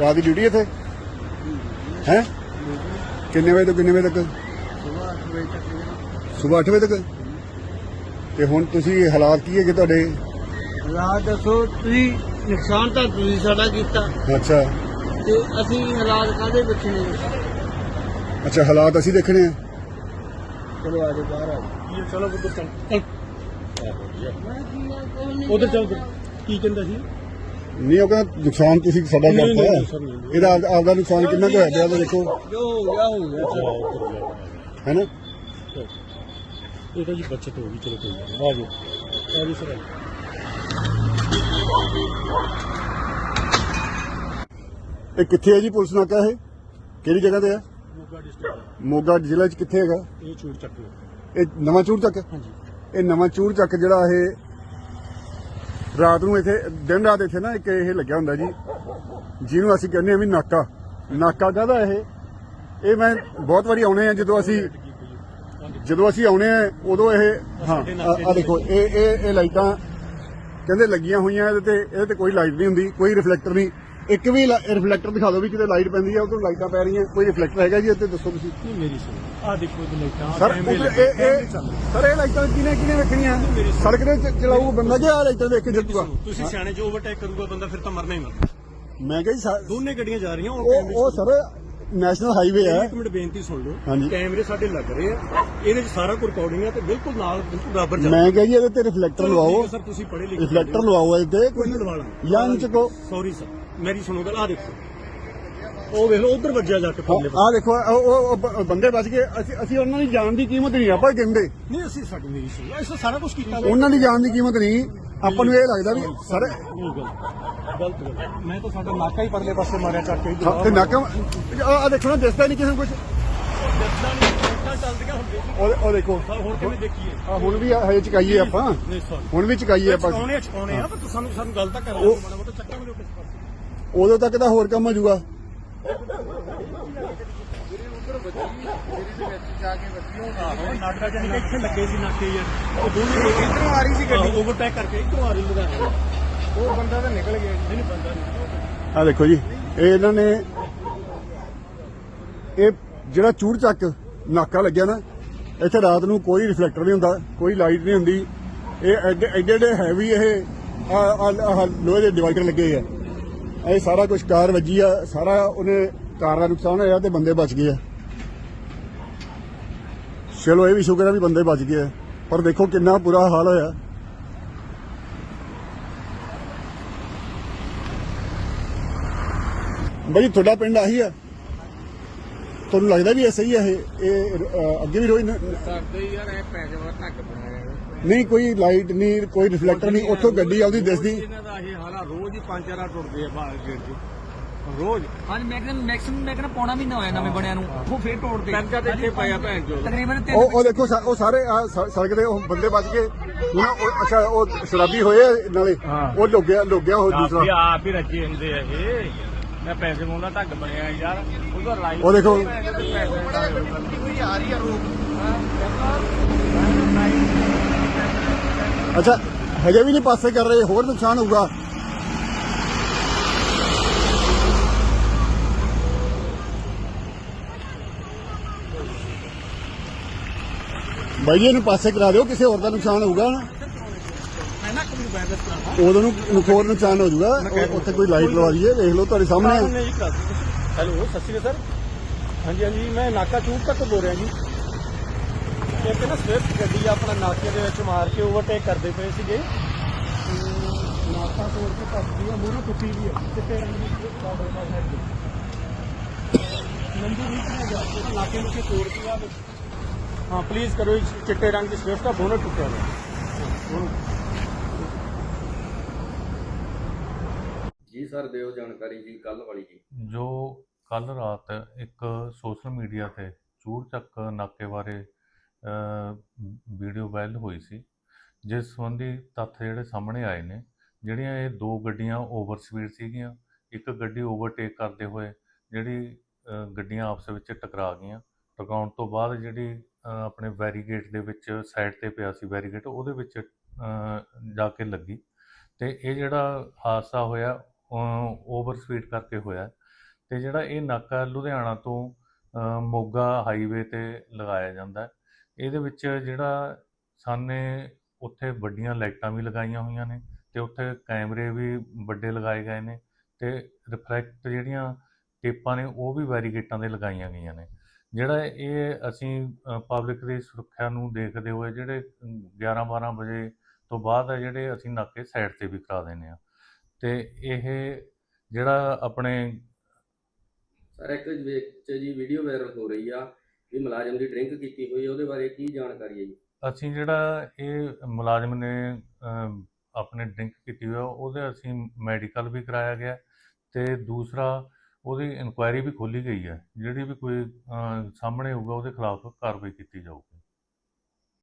ਰਾਤ ਦੀ ਡਿਊਟੀ ਇੱਥੇ? ਹੈ? ਕਿੰਨੇ ਵਜੇ ਤੋਂ ਕਿੰਨੇ ਵਜੇ ਤੱਕ? ਸਵੇਰ 8 ਵਜੇ ਤੱਕ। ਸਵੇਰ 8 ਵਜੇ ਤੱਕ ਤੇ ਹੁਣ ਤੁਸੀਂ ਹਾਲਾਤ ਕੀ ਹੈਗੇ ਤੁਹਾਡੇ? ਰਾਤ ਦੱਸੋ ਤੁਸੀਂ ਨੁਕਸਾਨ ਤਾਂ ਤੁਸੀਂ ਸਾਡਾ ਕੀਤਾ। ਅੱਛਾ। ਤੇ ਅਸੀਂ ਰਾਤ ਕਾਦੇ ਵਿੱਚ ਨੇ ਅੱਛਾ ਹਾਲਾਤ ਅਸੀਂ ਦੇਖਣੇ ਆ। ਚਲੋ ਆ ਜਾਓ ਬਾਹਰ ਆ ਜਾਓ। ਚਲੋ ਉਧਰ ਚੱਲ। ਉਧਰ ਚੱਲ ਕੀ ਕਹਿੰਦਾ ਸੀ? ਨਹੀਂ ਉਹ ਕਹਿੰਦਾ ਨੁਕਸਾਨ ਤੁਸੀਂ ਸਾਡਾ ਨਹੀਂ, ਕਰਤਾ ਨਹੀਂ, ਸਰ, ਨਹੀਂ। ਇਹਦਾ ਆਪ- ਆਪਦਾ ਨੁਕਸਾਨ ਕਿੰਨਾ ਕੁ ਹੋਇਆ ਪਿਆ ਉਹ ਦੇਖੋ। ਜੋ ਹੋ ਗਿਆ ਹੋ ਗਿਆ ਚਲੋ। ਹੈ ਨਾ? ਇਹ ਤਾਂ ਜੀ ਬੱਚਤ ਹੋ ਗਈ ਚਲੋ ਕੋਈ ਗੱਲ ਨਹੀਂ। ਆ ਜਾਓ। ਆ ਜਾਓ ਸਰ। ਇਹ ਕਿੱਥੇ ਹੈ ਜੀ? ਪੁਲਿਸ ਨਾਕਾ ਇਹ ਕਿਹੜੀ ਜਗ੍ਹਾ ਤੇ ਹੈ ਮੋਗਾ ਡਿਸਟ੍ਰਿਕਟ ਮੋਗਾ ਜ਼ਿਲ੍ਹੇ 'ਚ ਕਿੱਥੇ ਹੈਗਾ? ਇਹ ਚੂੜ ਚੱਕ। ਲਓ ਇਹ ਨਵਾਂ ਚੂੜ ਚੱਕ? ਹਾਂਜੀ। ਇਹ ਨਵਾਂ ਚੂੜ ਚੱਕ ਜਿਹੜਾ ਇਹ ਰਾਤ ਨੂੰ ਇੱਥੇ ਦਿਨ ਰਾਤ ਇੱਥੇ ਨਾ ਇੱਕ ਇਹ ਲੱਗਿਆ ਹੁੰਦਾ ਜੀ ਜਿਹਨੂੰ ਅਸੀਂ ਕਹਿੰਦੇ ਆ ਵੀ ਨਾਕਾ। ਨਾਕਾ ਕਾਹਦਾ ਇਹ? ਇਹ ਮੈਂ ਬਹੁਤ ਵਾਰੀ ਆਉਣੇ ਆ ਜਦੋਂ ਅਸੀਂ ਜਦੋਂ ਅਸੀਂ ਆਉਣੇ ਆ ਉਦੋਂ ਇਹ ਹਾਂ ਆ ਦੇਖੋ ਇਹ ਇਹ ਇਹ ਲਾਈਟਾਂ ਕਹਿੰਦੇ ਲੱਗੀਆਂ ਹੋਈਆਂ ਇਹਦੇ ਤੇ ਇਹਦੇ ਤੇ ਕੋਈ ਲਾਈਟ ਨਹੀਂ ਹੁੰਦੀ ਕੋਈ ਰਿਫਲੈਕਟਰ ਨਹੀਂ। ਇੱਕ ਵੀ ਰਿਫਲੈਕਟਰ ਦਿਖਾ ਦਿਓ ਵੀ ਕਿਤੇ ਲਾਈਟ ਪੈਂਦੀ ਹੈ ਉਧਰ ਲਾਈਟਾਂ ਪੈ ਰਹੀਆਂ ਕੋਈ ਰਿਫਲੈਕਟਰ ਹੈਗਾ ਜੀ ਇੱਥੇ ਦੱਸੋ ਤੁਸੀਂ? ਨਹੀਂ ਮੇਰੀ ਸੁਣੋ। ਆ ਦੇਖੋ ਇਹ ਲਾਈਟਾਂ ਸਰ ਇਹ ਇਹ। ਸਰ ਇਹ ਲਾਈਟਾਂ ਕਿਨੇ ਕਿਨੇ ਵੇਖਣੀਆਂ ਸੜਕ ਦੇ ਚ- ਚਲਾਊ ਬੰਦਾ ਕਿ ਆ ਲਾਈਟਾਂ ਦੇਖ ਕੇ ਜੱਟੂਗਾ ਤੁਸੀਂ ਸਿਆਣੇ ਜੋ ਓਵਰਟੇਕ ਕਰੂਗਾ ਬੰਦਾ ਫਿਰ ਤਾਂ ਮਰਨਾ ਹੀ ਮਰਨਾ। ਮੈਂ ਕਹੀ ਸਰ ਦੋਨੇ ਗੱਡੀਆਂ ਜਾ ਰਹੀਆਂ ਉਹ ਸਰ ਨੈਸ਼ਨਲ ਹਾਈਵੇ ਹੈ। ਇੱਕ ਮਿੰਟ ਬੇਨਤੀ ਸੁਣ ਲਓ। ਕੈਮਰੇ ਸਾਡੇ ਲੱਗ ਰਹੇ ਆ ਇਹਦੇ 'ਚ ਸਾਰਾ ਕੁਝ ਰਿਕਾਰਡਿੰਗ ਆ ਤੇ ਬਿਲਕੁਲ ਨਾਲ ਬਿਲਕੁਲ ਬਰਾਬਰ ਚੱਲ ਮੈਂ ਕਹੀ ਜੀ ਇਹਦੇ ਤੇ ਰਿਫਲੈਕਟਰ ਲਵਾਓ। ਸਰ ਤੁਸੀਂ ਪੜ੍ਹੇ ਲਿਖੇ ਰਿਫਲੈਕਟਰ ਲਵਾਓ ਇਹਦੇ ਕੋਈ ਲਵਾ ਲਾਂਗੇ ਜਾਂ ਇੰਚ ਕੋ ਸੌਰੀ ਸਰ ਮੇਰੀ ਸੁਣੋ ਗੱਲ ਆ ਦੇਖੋ। ਉਹ ਵੇਖ ਲਓ ਉਧਰ ਵੱਜਿਆ ਜਾ ਕੇ ਪਰਲੇ ਆ ਦੇਖੋ ਉਹ- ਉਹ ਉਹ ਬੰਦੇ ਬਚ ਗਏ। ਅਸੀਂ ਅਸੀਂ ਉਹਨਾਂ ਦੀ ਜਾਨ ਦੀ ਕੀਮਤ ਨਹੀਂ ਆਪਾਂ ਕਹਿੰਦੇ। ਨਹੀਂ ਅਸੀਂ ਸਾਡੀ ਮੇਰੀ ਸੁਣੋ ਇਸ ਸਾਰਾ ਕੁਝ ਕੀਤਾ। ਉਹਨਾਂ ਦੀ ਜਾਨ ਦੀ ਕੀਮਤ ਨਹੀਂ ਆਪਾਂ ਨੂੰ ਇਹ ਲੱਗਦਾ ਵੀ ਸਰ ਗਲਤ ਗਲਤ ਗੱਲ ਮੈਂ ਤਾਂ ਸਾਡਾ ਨਾਕਾ ਹੀ ਪਰਲੇ ਪਾਸੇ ਮਾਰਿਆ ਚੱਕ ਕੇ ਹਾਂ, ਤੇ ਨਾਕਮ ਆ ਦੇਖੋ ਨਾ ਦਿਸਦਾ ਨਹੀਂ ਕਿਸੇ ਨੂੰ ਕੁਝ ਚੱਲਦੀਆਂ ਹੁਣ ਦੇਖੀ ਉਹ ਉਹ ਦੇਖੋ। ਹੁਣ ਕਿਵੇਂ ਦੇਖੀਏ? ਆ ਹੁਣ ਵੀ ਆ- ਹਜੇ ਚਕਾਈਏ ਆਪਾਂ। ਨਹੀਂ ਸੌਰੀ ਹੁਣ ਵੀ ਚਕਾਈਏ ਆਪਾਂ। ਚਕਾਉਣੇ ਚਕਾਉਣੇ ਆ ਪਰ ਤੁਸੀਂ ਸਾਨੂੰ ਸਾਨੂੰ ਗੱਲ ਤਾਂ ਕਰਾ ਦਿਓ ਮਾੜਾ ਮੋਟਾ ਚੱਕਾ ਮਿਲੋ ਕਿਸੇ ਪਾਸੇ। ਉਦੋਂ ਤੱਕ ਤਾਂ ਹੋਰ ਕੰਮ ਹੋ ਜਾਊਗਾ। ਆਹੋ ਜਾਨੀ ਕਿ ਇੱਥੇ ਲੱਗੇ ਸੀ ਨਾਕੇ ਯਾਰ ਉਹ ਦੋਨੇ ਇਧਰੋਂ ਆ ਰਹੀ ਸੀ ਗੱਡੀ ਓਵਰਟੇਕ ਕਰਕੇ ਇਧਰੋਂ ਆ ਰਹੀ ਲੁਧਿਆਣੇ ਉਹ ਬੰਦਾ ਤਾਂ ਨਿਕਲ ਗਿਆ ਨਹੀਂ ਬੰਦਾ ਆ ਦੇਖੋ ਜੀ, ਇਹ ਇਹਨਾਂ ਨੇ ਇਹ ਜਿਹੜਾ ਚੂੜ ਚੱਕ ਨਾਕਾ ਲੱਗਿਆ ਨਾ, ਇੱਥੇ ਰਾਤ ਨੂੰ ਕੋਈ ਰਿਫਲੈਕਟਰ ਨਹੀਂ ਹੁੰਦਾ, ਕੋਈ ਲਾਈਟ ਨਹੀਂ ਹੁੰਦੀ। ਇਹ ਐਡੇ ਐਡੇ ਹੈਵੀ ਇਹ ਲੋਹੇ ਦੇ ਡਿਵਾਈਡਰ ਲੱਗੇ ਆ। ਇਹ ਸਾਰਾ ਕੁਝ ਕਾਰ ਵੱਜੀ ਆ, ਸਾਰਾ ਉਹਨੇ ਕਾਰ ਦਾ ਨੁਕਸਾਨ ਹੋਇਆ ਤੇ ਬੰਦੇ ਬਚ ਗਏ ਆ। ਚਲੋ, ਇਹ ਵੀ ਸ਼ੁਕਰ ਆ ਵੀ ਬੰਦੇ ਬਚ ਗਏ ਆ। ਪਰ ਦੇਖੋ ਕਿੰਨਾ ਬੁਰਾ ਹਾਲ ਹੋਇਆ। ਬਾਈ ਤੁਹਾਡਾ ਪਿੰਡ ਆਹੀ ਆ। ਤੁਹਾਨੂੰ ਲੱਗਦਾ ਵੀ ਇਹ ਸਹੀ ਹੈ ਇਹ ਇਹ ਅ, ਅੱਗੇ ਵੀ ਰੋਈ ਨ- ਸਾਡੇ ਯਾਰ ਇਹ ਪੈਸੇ ਵਾਰ ਧੱਕ ਬਣਾਇਆ ਨਹੀਂ ਕੋਈ ਲਾਈਟ ਨਹੀਂ ਕੋਈ ਰਿਫਲੈਕਟਰ ਨਹੀਂ ਉੱਥੋਂ ਗੱਡੀ ਆਉਂਦੀ ਦਿਸਦੀ। ਇਹਨਾਂ ਦਾ ਇਹ ਹਾਲਾ ਰੋਜ਼ ਹੀ ਪੰਜ ਚਾਰਾਂ ਟੁੱਟਦੇ ਆ ਬਾਹਰ ਗੇਟ 'ਚ ਰੋਜ਼। ਹਾਂਜੀ ਮੈਕਸਿਮਮ ਮੈਕਸਿਮਮ ਮੈਂ ਕਹਿੰਦਾ ਪੌਣਾ ਮਹੀਨਾ ਹੋਇਆ ਨਵੇਂ ਬਣਿਆ ਨੂੰ। ਉਹ ਫੇਰ ਤੋੜਦੇ ਪੈਂਚਾ ਤੇ ਇੱਥੇ ਪਿਆ ਭੈਣ ਚੋਦ। ਤਕਰੀਬਨ ਤਿੰਨ ਉਹ ਉਹ ਦੇਖੋ ਸਾ- ਉਹ ਸਾਰੇ ਆਹ ਸ- ਸੜਕ ਦੇ ਉਹ ਬੰਦੇ ਬਚ ਗਏ। ਹੁਣ ਉਹ ਅੱਛਾ ਉਹ ਸ਼ਰਾਬੀ ਹੋਏ ਆ ਨਾਲੇ। ਉਹ ਲੁੱਗਿਆ ਲੁੱਗਿਆ ਉਹ ਦੂਸਰਾ। ਆਪ ਹੀ ਰੱਜੇ ਹੁੰਦੇ ਆ ਇਹ। ਮੈਂ ਪੈਸੇ ਮੋਂਦਾ ਢੱਗ ਬਣਿਆ ਯਾਰ ਉਹਦਾ ਲਾਈਵ ਉਹ ਦੇਖੋ। ਅੱਛਾ ਹਜੇ ਵੀ ਨਹੀਂ ਪਾਸੇ ਕਰ ਰਹੇ ਹੋਰ ਨੁਕਸਾਨ ਹੋਊਗਾ। ਬਾਈ ਜੀ ਇਹਨੂੰ ਪਾਸੇ ਕਰਾ ਦਿਓ ਕਿਸੇ ਹੋਰ ਦਾ ਨੁਕਸਾਨ ਹੋਊਗਾ ਨਾ ਮੈਂ ਨਾ ਕੋਈ ਬੈਲੈਂਸ ਕਰਾਂਗਾ ਉਦੋਂ ਨੂੰ ਨੂੰ ਹੋਰ ਨੁਕਸਾਨ ਹੋ ਜਾਊਗਾ ਉੱਥੇ ਕੋਈ ਲਾਈਟ ਲਵਾ ਦਈਏ ਦੇਖ ਲਓ ਤੁਹਾਡੇ ਸਾਹਮਣੇ ਹੈਲੋ ਸਤਿ ਸ਼੍ਰੀ ਅਕਾਲ ਸਰ। ਹਾਂਜੀ ਹਾਂਜੀ ਮੈਂ ਨਾਕਾ ਚੂਕ ਤੱਕ ਬੋਲ ਰਿਹਾ ਜੀ। ਇੱਕ ਨਾ ਸਵਿਫਟ ਗੱਡੀ ਆਪਣਾ ਨਾਕੇ ਦੇ ਵਿੱਚ ਮਾਰ ਕੇ ਓਵਰਟੇਕ ਕਰਦੇ ਪਏ ਸੀਗੇ। ਨਾਕਾ ਤੋੜ ਕੇ ਭੱਜਦੀ ਆ ਮੂਹਰੋਂ ਟੁੱਟੀ ਵੀ ਆ। ਤੇ ਨੰਦੀ ਵਿੱਚ ਨਾ ਜਾ ਕੇ ਨਾਕੇ ਨੂੰ ਤੋੜ ਕੇ ਆ। ਹਾਂ ਪਲੀਜ਼ ਕਰੋ ਇਹ ਚਿੱਟੇ ਰੰਗ ਦੀ ਸਵਿਫਟ ਦਾ ਬੋਨਟ ਟੁੱਟਿਆ ਹੋਇਆ ਸਰ, ਦਿਓ ਜਾਣਕਾਰੀ ਜੀ ਕੱਲ ਵਾਲੀ ਜੀ। ਜੋ ਕੱਲ ਰਾਤ ਇੱਕ ਸੋਸ਼ਲ ਮੀਡੀਆ ਤੇ ਚੂੜਚੱਕ ਨਾਕੇ ਬਾਰੇ ਵੀਡੀਓ ਵਾਇਰਲ ਹੋਈ ਸੀ, ਜਿਸ ਸੰਬੰਧੀ ਤੱਥ ਜਿਹੜੇ ਸਾਹਮਣੇ ਆਏ ਨੇ, ਜਿਹੜੀਆਂ ਇਹ ਦੋ ਗੱਡੀਆਂ ਓਵਰ ਸਪੀਡ ਸੀਗੀਆਂ, ਇੱਕ ਗੱਡੀ ਓਵਰਟੇਕ ਕਰਦੇ ਹੋਏ, ਜਿਹੜੀ ਗੱਡੀਆਂ ਆਪਸ ਵਿੱਚ ਟਕਰਾ ਗਈਆਂ, ਟਕਰਾਉਣ ਤੋਂ ਬਾਅਦ ਜਿਹੜੀ ਆਪਣੇ ਵੈਰੀਗੇਟ ਦੇ ਵਿੱਚ ਸਾਈਡ ਤੇ ਪਿਆ ਸੀ ਬੈਰੀਗੇਟ ਉਹਦੇ ਵਿੱਚ ਜਾ ਕੇ ਲੱਗੀ। ਤੇ ਇਹ ਜਿਹੜਾ ਹਾਦਸਾ ਹੋਇਆ ਓਵਰ ਸਪੀਡ ਕਰਕੇ ਹੋਇਆ ਤੇ ਜਿਹੜਾ ਇਹ ਨਾਕਾ ਲੁਧਿਆਣਾ ਤੋਂ ਮੋਗਾ ਹਾਈਵੇ ਤੇ ਲਗਾਇਆ ਜਾਂਦਾ ਇਹਦੇ ਵਿੱਚ ਜਿਹੜਾ ਸਾਨੇ ਉੱਥੇ ਵੱਡੀਆਂ ਲਾਈਟਾਂ ਵੀ ਲਗਾਈਆਂ ਹੋਈਆਂ ਨੇ ਤੇ ਉੱਥੇ ਕੈਮਰੇ ਵੀ ਵੱਡੇ ਲਗਾਏ ਗਏ ਨੇ ਤੇ ਰਿਫਲੈਕਟ ਜਿਹੜੀਆਂ ਟੇਪਾਂ ਨੇ ਉਹ ਵੀ ਵੈਰੀਗੇਟਾਂ ਦੇ ਲਗਾਈਆਂ ਗਈਆਂ ਨੇ। ਜਿਹੜਾ ਇਹ ਅਸੀਂ ਪਬਲਿਕ ਦੀ ਸੁਰੱਖਿਆ ਨੂੰ ਦੇਖਦੇ ਹੋਏ ਜਿਹੜੇ 11 12 ਵਜੇ ਤੋਂ ਬਾਅਦ ਹੈ ਜਿਹੜੇ ਅਸੀਂ ਨਾਕੇ ਸਾਈਡ ਤੇ ਵੀ ਕਰਾ ਦਿੰਦੇ ਆ ਤੇ ਇਹ ਜਿਹੜਾ ਆਪਣੇ ਸਰ ਇੱਕ ਵਿੱਚ ਜੀ ਵੀਡੀਓ ਵਾਇਰਲ ਹੋ ਰਹੀ ਆ ਵੀ ਮੁਲਾਜ਼ਮ ਦੀ ਡਰਿੰਕ ਕੀਤੀ ਹੋਈ ਹੈ ਉਹਦੇ ਬਾਰੇ ਕੀ ਜਾਣਕਾਰੀ ਹੈ ਜੀ? ਅਸੀਂ ਜਿਹੜਾ ਇਹ ਮੁਲਾਜ਼ਮ ਨੇ ਅਮ, ਆਪਣੇ ਡਰਿੰਕ ਕੀਤੀ ਹੋਈ ਆ ਉਹਦੇ ਅਸੀਂ ਮੈਡੀਕਲ ਵੀ ਕਰਾਇਆ ਗਿਆ ਤੇ ਦੂਸਰਾ ਉਹਦੀ ਇਨਕੁਆਇਰੀ ਵੀ ਖੋਲੀ ਗਈ ਹੈ ਜਿਹੜੀ ਵੀ ਕੋਈ ਅਮ, ਸਾਹਮਣੇ ਹੋਊਗਾ ਉਹਦੇ ਖਿਲਾਫ ਕਾਰਵਾਈ ਕੀਤੀ ਜਾਊ।